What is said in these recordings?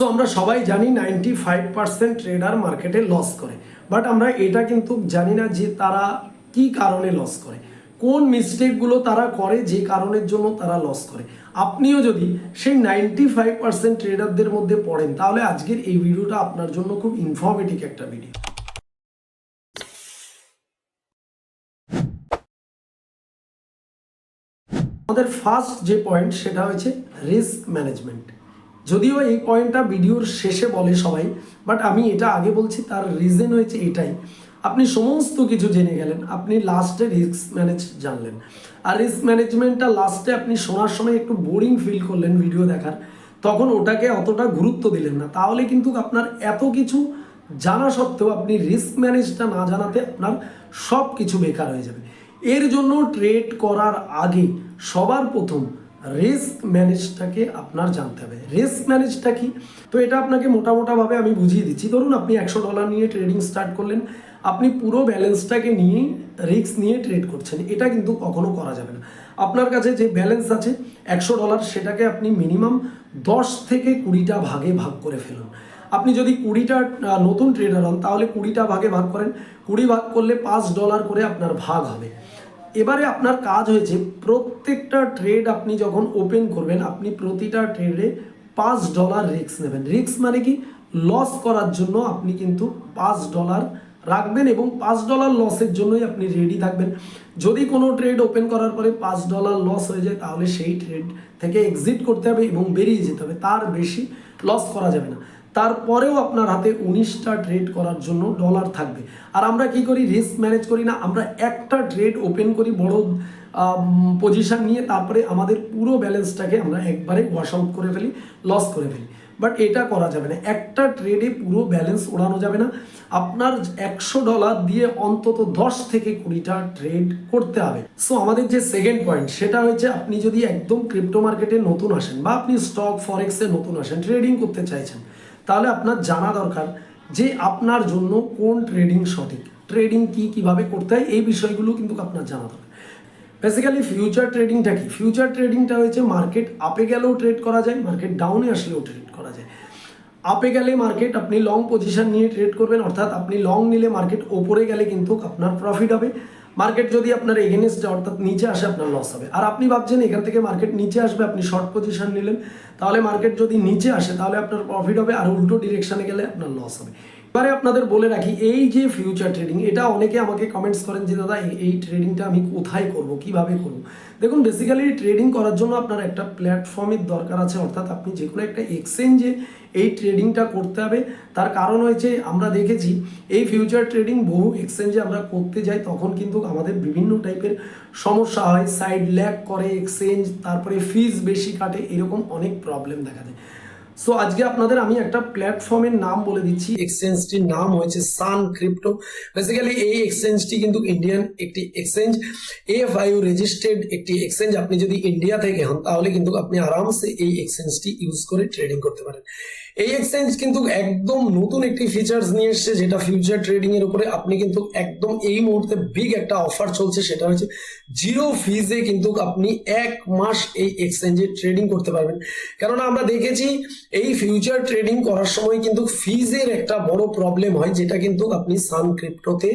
তো আমরা সবাই জানি নাইনটি ফাইভ পার্সেন্ট ট্রেডার মার্কেটে লস করে। বাট আমরা এটা কিন্তু জানি না যে তারা কি কারণে লস করে। কোন মিস্টেকগুলো তারা করে, যে কারণের জন্য তারা লস করে। আপনিও যদি সেই নাইনটি ফাইভ পার্সেন্ট ট্রেডারদের মধ্যে পড়েন, তাহলে আজকের এই ভিডিওটা আপনার জন্য খুব ইনফরমেটিভ একটা ভিডিও আমাদের ফার্স্ট যে পয়েন্ট সেটা হয়েছে রিস্ক ম্যানেজমেন্ট যদিও এই পয়েন্টটা ভিডিওর শেষে বলে সবাই বাট আমি এটা আগে বলছি, তার রিজন হয়েছে এটাই। আপনি সমস্ত কিছু জেনে গেলেন, আপনি লাস্টে রিস্ক ম্যানেজ জানলেন। আর রিস্ক ম্যানেজমেন্টটা লাস্টে আপনি শোনার সময় একটু বোরিং ফিল করলেন ভিডিও দেখার, তখন ওটাকে অতটা গুরুত্ব দিলেন না। তাহলে কিন্তু আপনার এত কিছু জানা সত্ত্বেও আপনি রিস্ক ম্যানেজটা না জানাতে আপনার সব কিছু বেকার হয়ে যাবে। এর জন্য ট্রেড করার আগে সবার প্রথম রিস্ক ম্যানেজটাকে আপনার জানতে হবে। রিস্ক ম্যানেজটা কি? তো এটা আপনাকে মোটামোটাভাবে আমি বুঝিয়ে দিচ্ছি। ধরুন আপনি একশো ডলার নিয়ে ট্রেডিং স্টার্ট করলেন, আপনি পুরো ব্যালেন্সটাকে নিয়ে রিস্ক নিয়ে ট্রেড করছেন। এটা কিন্তু কখনো করা যাবে না। আপনার কাছে যে ব্যালেন্স আছে, একশো ডলার সেটাকে আপনি মিনিমাম দশ থেকে কুড়িটা ভাগে ভাগ করে ফেলুন। আপনি যদি কুড়িটা নতুন ট্রেডার হন, তাহলে কুড়িটা ভাগে ভাগ করেন। কুড়ি ভাগ করলে পাঁচ ডলার করে আপনার ভাগ হবে। এবারে আপনার কাজ হয়েছে প্রত্যেকটা ট্রেড আপনি যখন ওপেন করবেন, আপনি প্রতিটা ট্রেডে পাঁচ ডলার রিক্স নেবেন। রিস্ক মানে কি? লস করার জন্য আপনি কিন্তু পাঁচ ডলার রাখবেন এবং পাঁচ ডলার লসের জন্যই আপনি রেডি থাকবেন। যদি কোনো ট্রেড ওপেন করার পরে পাঁচ ডলার লস হয়ে যায়, তাহলে সেই ট্রেড থেকে এক্সিট করতে হবে এবং বেরিয়ে যেতে হবে। তার বেশি লস করা যাবে না। তারপরেও আপনার হাতে উনিশটা ট্রেড করার জন্য ডলার থাকবে। আর আমরা কি করি? রিস্ক ম্যানেজ করি না। আমরা একটা ট্রেড ওপেন করি বড় পজিশন নিয়ে, তারপরে আমাদের পুরো ব্যালেন্সটাকে আমরা একবারে ওয়াশ আউট করে ফেলি লস করে ফেলি। বাট এটা করা যাবে না। একটা ট্রেডে পুরো ব্যালেন্স ওড়ানো যাবে না। আপনার একশো ডলার দিয়ে অন্তত দশ থেকে কুড়িটা ট্রেড করতে হবে। সো আমাদের যে সেকেন্ড পয়েন্ট সেটা হচ্ছে আপনি যদি একদম ক্রিপ্টো মার্কেটে নতুন আসেন বা আপনি স্টক ফরেক্সে নতুন আসেন ট্রেডিং করতে চাইছেন তাহলে আপনার জানা দরকার যে আপনার জন্য কোন ট্রেডিং সঠিক। ট্রেডিং কি কীভাবে করতে হয়, এই বিষয়গুলো কিন্তু আপনার জানা দরকার। বেসিক্যালি ফিউচার ট্রেডিংটা কি? ফিউচার ট্রেডিংটা হয়েছে মার্কেট আপে গেলেও ট্রেড করা যায় মার্কেট ডাউনে আসলেও ট্রেড করা যায়। আপে গেলে মার্কেট আপনি লং পজিশন নিয়ে ট্রেড করবেন, অর্থাৎ আপনি লং নিলে মার্কেট ওপরে গেলে কিন্তু আপনার প্রফিট হবে। মার্কেট যদি আপনার এগেনস্টে অর্থাৎ নিচে আসে আপনার লস হবে। আর আপনি ভাবছেন এখান থেকে মার্কেট নিচে আসবে, আপনি শর্ট পজিশন নিলেন, তাহলে মার্কেট যদি নিচে আসে, তাহলে আপনার প্রফিট হবে আর উল্টো ডিরেকশনে গেলে আপনার লস হবে। এবারে আপনাদের বলে রাখি, এই যে ফিউচার ট্রেডিং এটা অনেকে আমাকে কমেন্টস করেন যে, দাদা এই- ট্রেডিংটা আমি কোথায় করব? কীভাবে করব? দেখুন বেসিক্যালি ট্রেডিং করার জন্য আপনার একটা প্ল্যাটফর্মের দরকার আছে, অর্থাৎ আপনি যে কোনো একটা এক্সচেঞ্জে এই ট্রেডিংটা করতে হবে। তার কারণ হয়েছে, আমরা দেখেছি, এই ফিউচার ট্রেডিং বহু এক্সচেঞ্জে আমরা করতে যাই, তখন কিন্তু আমাদের বিভিন্ন টাইপের সমস্যা হয়। সাইড ল্যাক করে এক্সচেঞ্জ তারপরে ফিজ বেশি কাটে, এরকম অনেক প্রবলেম দেখা যায় সো আজকে আপনাদের আমি একটা প্ল্যাটফর্মের নাম বলে দিচ্ছি। এক্সচেঞ্জটির নাম হয়েছে সান ক্রিপ্টো বেসিক্যালি এই এক্সচেঞ্জটি কিন্তু ইন্ডিয়ান একটি এক্সচেঞ্জ এএফআইউ রেজিস্টার্ড একটি এক্সচেঞ্জ আপনি যদি ইন্ডিয়া থেকে হন, তাহলে কিন্তু আপনি আরামসে এই এক্সচেঞ্জটি ইউজ করে ট্রেডিং করতে পারেন। এই এক্সচেঞ্জ কিন্তু একদম নতুন একটি ফিচার্স নিয়ে এসেছে, যেটা ফিউচার ট্রেডিং এর উপরে আপনি কিন্তু একদম এই মুহূর্তে বিগ একটা অফার চলছে, সেটা হচ্ছে জিরো ফিজে কিন্তু আপনি এক মাস এই এক্সচেঞ্জে ট্রেডিং করতে পারবেন। কেননা আমরা দেখেছি এই ফিউচার ট্রেডিং করার সময় কিন্তু ফিজের একটা বড় প্রবলেম হয়, যেটা কিন্তু আপনি সান ক্রিপ্টোতে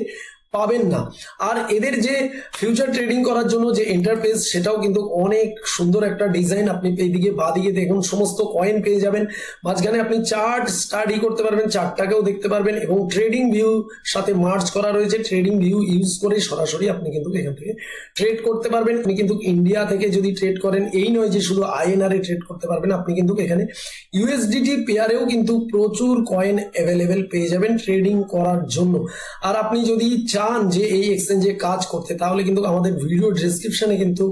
পাবেন না। আর এদের যে ফিউচার ট্রেডিং করার জন্য যে ইন্টারফেস সেটাও কিন্তু অনেক সুন্দর একটা ডিজাইন আপনি এইদিকে বাদিকে দেখুন, সমস্ত কয়েন পেয়ে যাবেন। মাঝখানে আপনি চার্ট স্টাডি করতে পারবেন চার্টটাকেও দেখতে পারবেন এবং ট্রেডিং ভিউ সাথে মার্চ করা রয়েছে। ট্রেডিং ভিউ ইউজ করে সরাসরি আপনি কিন্তু এখান থেকে ট্রেড করতে পারবেন। আপনি কিন্তু ইন্ডিয়া থেকে যদি ট্রেড করেন, এই নয় যে শুধু আইএনআর এ ট্রেড করতে পারবেন, আপনি কিন্তু এখানে ইউএসডিটি পেয়ারেও কিন্তু প্রচুর কয়েন অ্যাভেলেবেল পেয়ে যাবেন ট্রেডিং করার জন্য। আর আপনি যদি চান যে এই এক্সচেঞ্জে কাজ করতে, তাহলে কিন্তু আমাদের ভিডিও ডেসক্রিপশনে কিন্তু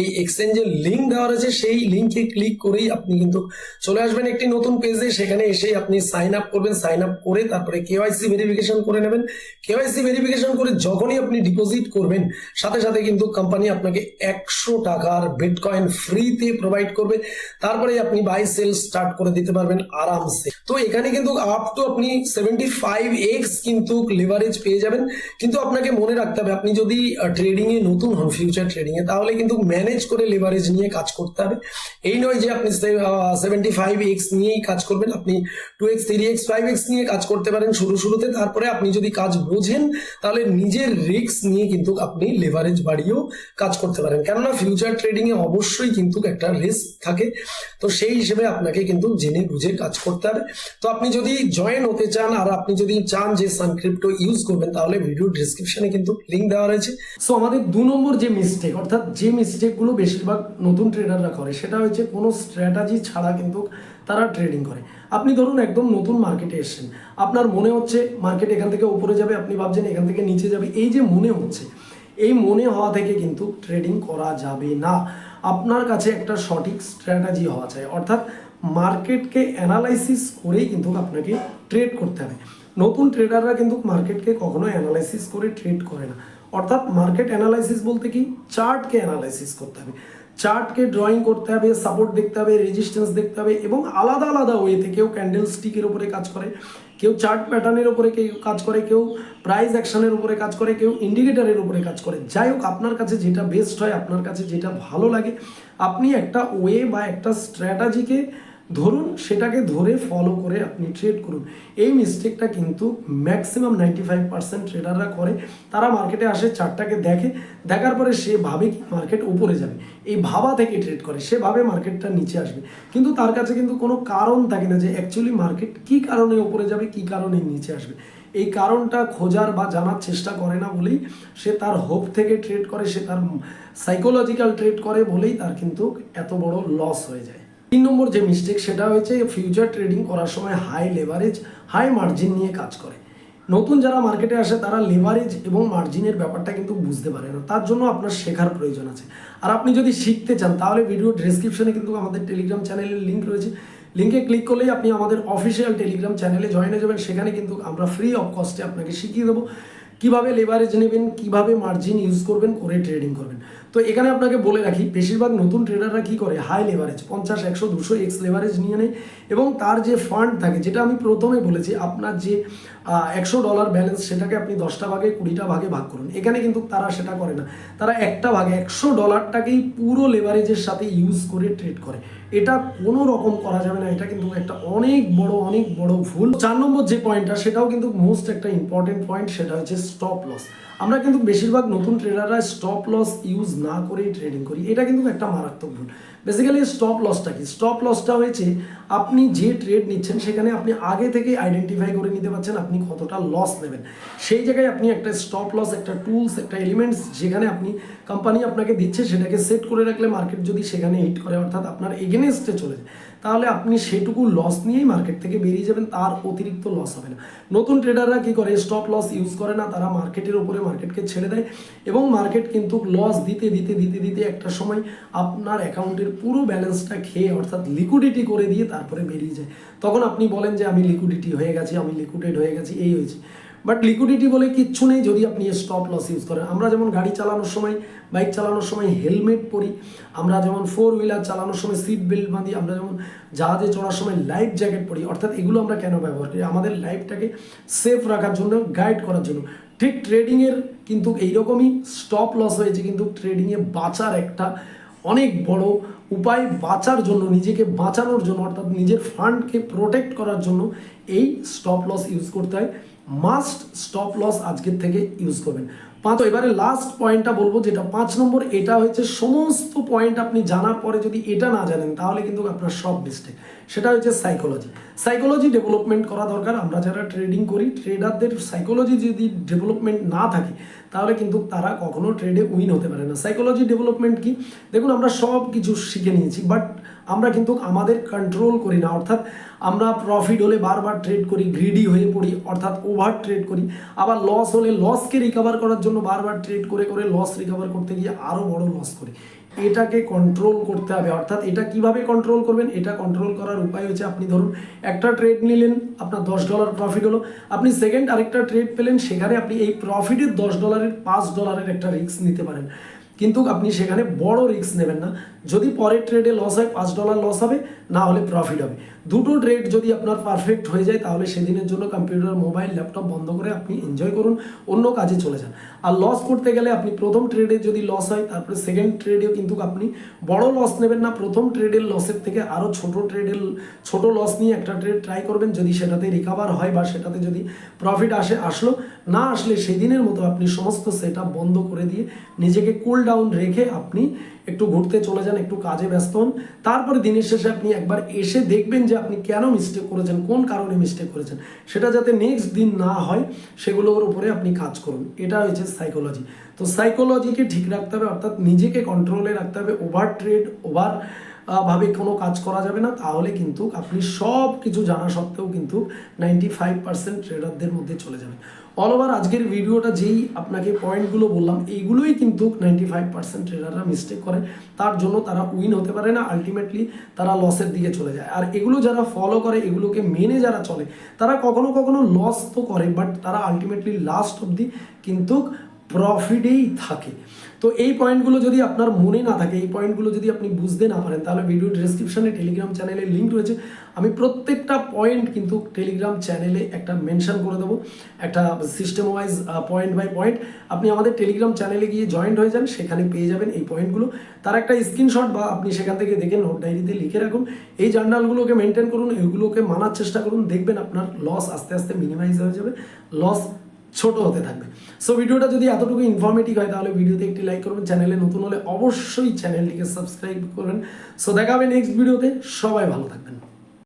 এই এক্সচেঞ্জের লিঙ্ক দেওয়া রয়েছে। সেই লিঙ্কে ক্লিক করেই আপনি কিন্তু চলে আসবেন একটি নতুন পেজে সেখানে এসে আপনি সাইন আপ করবেন। সাইন আপ করে তারপরে কেওয়াইসি ভেরিফিকেশন করে নেবেন। কেওয়াইসি ভেরিফিকেশন করে যখনই আপনি ডিপোজিট করবেন, সাথে সাথে কিন্তু কোম্পানি আপনাকে একশো টাকার বিটকয়েন ফ্রিতে প্রোভাইড করবে। তারপরে আপনি বাই সেল স্টার্ট করে দিতে পারবেন আরামসে। তো এখানে কিন্তু আপ টু আপনি সেভেন্টি ফাইভ এক্স কিন্তু লেভারেজ পেয়ে যাবেন। কিন্তু আপনাকে মনে রাখতে হবে, আপনি যদি ট্রেডিং এ নতুন হন ফিউচার ট্রেডিং এ, তাহলে কিন্তু ম্যানেজ করে লেভারেজ নিয়ে কাজ করতে হবে। এই নয় যে আপনি সেভেন্টি ফাইভ এক্স নিয়েই কাজ করবেন, আপনি two x three x five x নিয়ে কাজ করতে পারেন শুরু শুরুতে। তারপরে আপনি যদি কাজ বোঝেন, তাহলে নিজের রিস্ক নিয়ে কিন্তু আপনি লেভারেজ বাড়িয়েও কাজ করতে পারেন। কেননা ফিউচার ট্রেডিং এ অবশ্যই কিন্তু একটা রিস্ক থাকে। তো সেই হিসেবে আপনাকে কিন্তু জেনে বুঝে কাজ করতে হবে। তো আপনি যদি জয়েন হতে চান, আর আপনি যদি চান যে সানক্রিপ্টো ইউজ করবেন, তাহলে ভিডিও ডিসক্রিপশনে কিন্তু লিঙ্ক দেওয়া রয়েছে। সো আমাদের দু নম্বর যে মিস্টেক অর্থাৎ যে মিস্টেকগুলো বেশিরভাগ নতুন ট্রেডাররা করে, সেটা হচ্ছে কোনো স্ট্র্যাটাজি ছাড়া কিন্তু তারা ট্রেডিং করে। আপনি ধরুন একদম নতুন মার্কেটে এসেছেন, আপনার মনে হচ্ছে মার্কেট এখান থেকে উপরে যাবে, আপনি ভাবছেন এখান থেকে নিচে যাবে, এই যে মনে হচ্ছে, এই মনে হওয়া থেকে কিন্তু ট্রেডিং করা যাবে না। আপনার কাছে একটা সঠিক স্ট্র্যাটাজি হওয়া চাই, অর্থাৎ মার্কেটকে অ্যানালাইসিস করেই কিন্তু আপনাকে ট্রেড করতে হবে। নতুন ট্রেডাররা কিন্তু মার্কেটকে কখনো অ্যানালাইসিস করে ট্রেড করে না। অর্থাৎ মার্কেট অ্যানালাইসিস বলতে কি? চার্টকে অ্যানালাইসিস করতে হবে। চার্টকে ড্রয়িং করতে হবে সাপোর্ট দেখতে হবে রেজিস্ট্যান্স দেখতে হবে এবং আলাদা আলাদা ওয়েতে কেউ ক্যান্ডেল স্টিকের উপরে কাজ করে, কেউ চার্ট প্যাটার্নের উপরে কেউ কাজ করে, কেউ প্রাইস অ্যাকশনের উপরে কাজ করে, কেউ ইন্ডিকেটারের উপরে কাজ করে। যাই হোক, আপনার কাছে যেটা বেস্ট হয়, আপনার কাছে যেটা ভালো লাগে, আপনি একটা ওয়ে বা একটা স্ট্র্যাটাজিকে ধরুন সেটাকে ধরে ফলো করে আপনি ট্রেড করুন। এই মিস্টেকটা কিন্তু ম্যাক্সিমাম নাইনটি ফাইভ পার্সেন্ট ট্রেডাররা করে। তারা মার্কেটে আসে চারটাকে দেখে, দেখার পরে সে ভাবে কি মার্কেট উপরে যাবে। এই ভাবা থেকে ট্রেড করে, সে ভাবে মার্কেটটা নিচে আসবে। কিন্তু তার কাছে কিন্তু কোনো কারণ থাকে না যে অ্যাকচুয়ালি মার্কেট কী কারণে উপরে যাবে, কী কারণে নিচে আসবে। এই কারণটা খোঁজার বা জানার চেষ্টা করে না বলেই সে তার হোপ থেকে ট্রেড করে, সে তার সাইকোলজিক্যাল ট্রেড করে বলেই তার কিন্তু এত বড় লস হয়ে যায়। তিন নম্বর যে মিস্টেক সেটা হয়েছে ফিউচার ট্রেডিং করার সময় হাই লেভারেজ হাই মার্জিন নিয়ে কাজ করে। নতুন যারা মার্কেটে আসে তারা লেভারেজ এবং মার্জিনের ব্যাপারটা কিন্তু বুঝতে পারে না। তার জন্য আপনার শেখার প্রয়োজন আছে। আর আপনি যদি শিখতে চান, তাহলে ভিডিও ডেসক্রিপশনে কিন্তু আমাদের টেলিগ্রাম চ্যানেলের লিঙ্ক রয়েছে। লিঙ্কে ক্লিক করলেই আপনি আমাদের অফিসিয়াল টেলিগ্রাম চ্যানেলে জয়েন হয়ে যাবেন। সেখানে কিন্তু আমরা ফ্রি অফ কস্টে আপনাকে শিখিয়ে দেবো। কীভাবে লেভারেজ নেবেন, কীভাবে মার্জিন ইউজ করবেন, করে ট্রেডিং করবেন। তো এখানে আপনাকে বলে রাখি, বেশিরভাগ নতুন ট্রেডাররা কি করে? হাই লেভারেজ পঞ্চাশ, একশো, দুশো এক্স লেভারেজ নিয়ে নেয় এবং তার যে ফান্ড থাকে, যেটা আমি প্রথমে বলেছি, আপনার যে একশো ডলার ব্যালেন্স সেটাকে আপনি দশটা ভাগে, কুড়িটা ভাগে ভাগ করুন। এখানে কিন্তু তারা সেটা করে না। তারা একটা ভাগে, একশো ডলারটাকেই পুরো লেভারেজের সাথে ইউজ করে ট্রেড করে। এটা কোনো রকম করা যাবে না, এটা কিন্তু একটা অনেক বড় অনেক বড় ভুল। চার নম্বর যে পয়েন্টটা সেটাও কিন্তু মোস্ট একটা ইম্পর্টেন্ট পয়েন্ট সেটা হচ্ছে স্টপ লস আমরা কিন্তু বেশিরভাগ নতুন ট্রেডাররা স্টপ লস ইউজ না করেই ট্রেডিং করি এটা কিন্তু একটা মারাত্মক ভুল। বেসিক্যালি স্টপ লসটা কি? স্টপ লসটা হয়েছে, আপনি যে ট্রেড নিচ্ছেন, সেখানে আপনি আগে থেকে আইডেন্টিফাই করে নিতে পারছেন আপনি কতটা লস নেবেন। সেই জায়গায় আপনি একটা স্টপ লস একটা টুলস একটা এলিমেন্টস যেখানে আপনি কোম্পানি আপনাকে দিচ্ছে, সেটাকে সেট করে রাখলে মার্কেট যদি সেখানে হিট করে, অর্থাৎ আপনার এগেনস্টে চলে যায়, তাহলে আপনি সেটুকু লস নিয়েই মার্কেট থেকে বেরিয়ে যাবেন, তার অতিরিক্ত লস হবে না। নতুন ট্রেডাররা কি করে? স্টপ লস ইউজ করে না, তারা মার্কেটের উপরে মার্কেটকে ছেড়ে দেয় এবং মার্কেট কিন্তু লস দিতে দিতে দিতে দিতে একটা সময় আপনার অ্যাকাউন্টের পুরো ব্যালেন্সটা খেয়ে অর্থাৎ লিকুইডিটি করে দিয়ে তারপরে বেরিয়ে যায়। তখন আপনি বলেন যে, আমি লিকুইডিটি হয়ে গেছি, আমি লিকুইডেড হয়ে গেছি। এই হয়েছে। বাট লিকুইডিটি বলে কিচ্ছু নেই যদি আপনি স্টপ লস ইউজ করেন। আমরা যেমন গাড়ি চালানোর সময় বাইক চালানোর সময় হেলমেট পরি, আমরা যেমন ফোর হুইলার চালানোর সময় সিট বেল্ট বাঁধি, আমরা যেমন জাহাজে চড়ার সময় লাইফ জ্যাকেট পরি, অর্থাৎ এগুলো আমরা কেন ব্যবহার করি? আমাদের লাইফটাকে সেফ রাখার জন্য গাইড করার জন্য। ঠিক ট্রেডিংয়ের কিন্তু এইরকমই স্টপ লস হয়েছে, কিন্তু ট্রেডিংয়ে বাঁচার একটা অনেক বড় উপায় বাঁচার জন্য, নিজেকে বাঁচানোর জন্য, অর্থাৎ নিজের ফান্ডকে প্রোটেক্ট করার জন্য এই স্টপ লস ইউজ করতে হয়। মাস্ট স্টপ লস আজকের থেকে ইউজ করবেন। পাঁচ এবারে লাস্ট পয়েন্টটা বলব যেটা, পাঁচ নম্বর, এটা হচ্ছে সমস্ত পয়েন্ট আপনি জানার পরে যদি এটা না জানেন, তাহলে কিন্তু আপনার সব মিস্টেক সেটা হচ্ছে সাইকোলজি সাইকোলজি ডেভেলপমেন্ট করা দরকার। আমরা যারা ট্রেডিং করি ট্রেডারদের সাইকোলজি যদি ডেভেলপমেন্ট না থাকে, তাহলে কিন্তু তারা কখনো ট্রেডে উইন হতে পারে না। সাইকোলজি ডেভেলপমেন্ট কি? দেখুন, আমরা সব কিছু শিখে নিয়েছি বাট আমরা কিন্তু আমাদের কন্ট্রোল করি না, অর্থাৎ আমরা প্রফিট হলে বারবার ট্রেড করি গ্রিডি হয়ে পড়ি, অর্থাৎ ওভার ট্রেড করি। আবার লস হলে লসকে রিকভার করার জন্য বারবার ট্রেড করে করে লস রিকভার করতে গিয়ে আরও বড় লস করি। এটাকে কন্ট্রোল করতে হবে, অর্থাৎ এটা কীভাবে কন্ট্রোল করবেন, এটা কন্ট্রোল করার উপায় হচ্ছে আপনি ধরুন একটা ট্রেড নিলেন, আপনার দশ ডলার প্রফিট হলো, আপনি সেকেন্ড আরেকটা ট্রেড পেলেন, সেখানে আপনি এই প্রফিটের দশ ডলারের পাঁচ ডলারের একটা রিস্ক নিতে পারেন। কিন্তু আপনি সেখানে বড় রিস্ক নেবেন না। যদি পরের ট্রেডে লস হয়, পাঁচ ডলার লস হবে, না হলে প্রফিট হবে। দুটো ট্রেড যদি আপনার পারফেক্ট হয়ে যায়, তাহলে সেদিনের জন্য কম্পিউটার মোবাইল ল্যাপটপ বন্ধ করে আপনি এনজয় করুন, অন্য কাজে চলে যান। আর লস করতে গেলে আপনি প্রথম ট্রেডে যদি লস হয়, তারপরে সেকেন্ড ট্রেডেও কিন্তু আপনি বড় লস নেবেন না। প্রথম ট্রেডের লসের থেকে আরও ছোট ট্রেডের ছোট লস নিয়ে একটা ট্রেড ট্রাই করবেন। যদি সেটাতে রিকাভার হয় বা সেটাতে যদি প্রফিট আসে, আসলো, না আসলে সেদিনের মতো আপনি সমস্ত সেট বন্ধ করে দিয়ে নিজেকে কুল ডাউন রেখে আপনি একটু ঘুরতে চলে যান, একটু কাজে ব্যস্ত হন। তারপরে দিনের শেষে আপনি একবার এসে দেখবেন যে আপনি কেন মিস্টেক করেছেন, কোন কারণে মিস্টেক করেছেন। সেটা যাতে নেক্সট দিন না হয়, সেগুলোর উপরে আপনি কাজ করুন। এটা হয়েছে সাইকোলজি তো সাইকোলজিকে ঠিক রাখতে হবে, অর্থাৎ নিজেকে কন্ট্রোলে রাখতে হবে। ওভার ট্রেড ওভার ভাবে কোনো কাজ করা যাবে না। তাহলে কিন্তু আপনি সব কিছু জানা সত্ত্বেও কিন্তু নাইনটি ফাইভ পার্সেন্ট ট্রেডারদের মধ্যে চলে যাবে অল ওভার আজকের ভিডিওটা যেই আপনাকে পয়েন্টগুলো বললাম, এইগুলোই কিন্তু নাইনটি ফাইভ পার্সেন্ট ট্রেডাররা মিস্টেক করে। তার জন্য তারা উইন হতে পারে না আলটিমেটলি তারা লসের দিকে চলে যায়। আর এগুলো যারা ফলো করে, এগুলোকে মেনে যারা চলে, তারা কখনো কখনো লস তো করে বাট তারা আলটিমেটলি লাস্ট অবধি কিন্তু প্রফিটেই থাকে। তো এই পয়েন্টগুলো যদি আপনার মনে না থাকে, এই পয়েন্টগুলো যদি আপনি বুঝতে না পারেন, তাহলে ভিডিও ডিসক্রিপশনে টেলিগ্রাম চ্যানেলের লিঙ্ক রয়েছে। আমি প্রত্যেকটা পয়েন্ট কিন্তু টেলিগ্রাম চ্যানেলে একটা মেনশন করে দেবো। একটা system wise point by point আপনি আমাদের টেলিগ্রাম চ্যানেলে গিয়ে জয়েন্ট হয়ে যান, সেখানে পেয়ে যাবেন এই পয়েন্টগুলো তার একটা স্ক্রিনশট বা আপনি সেখান থেকে দেখে নোট ডায়েরিতে লিখে রাখুন। এই জার্নালগুলোকে মেনটেন করুন, এগুলোকে মানার চেষ্টা করুন। দেখবেন আপনার লস আস্তে আস্তে মিনিমাইজ হয়ে যাবে। লস ছোট হতে থাকবে। সো ভিডিওটা যদি এতটুকু ইনফরমেটিভ হয়, তাহলে ভিডিওতে একটি লাইক করবেন চ্যানেলে নতুন হলে অবশ্যই চ্যানেলটিকে সাবস্ক্রাইব করবেন। সো দেখা হবে নেক্সট ভিডিওতে সবাই ভালো থাকবেন।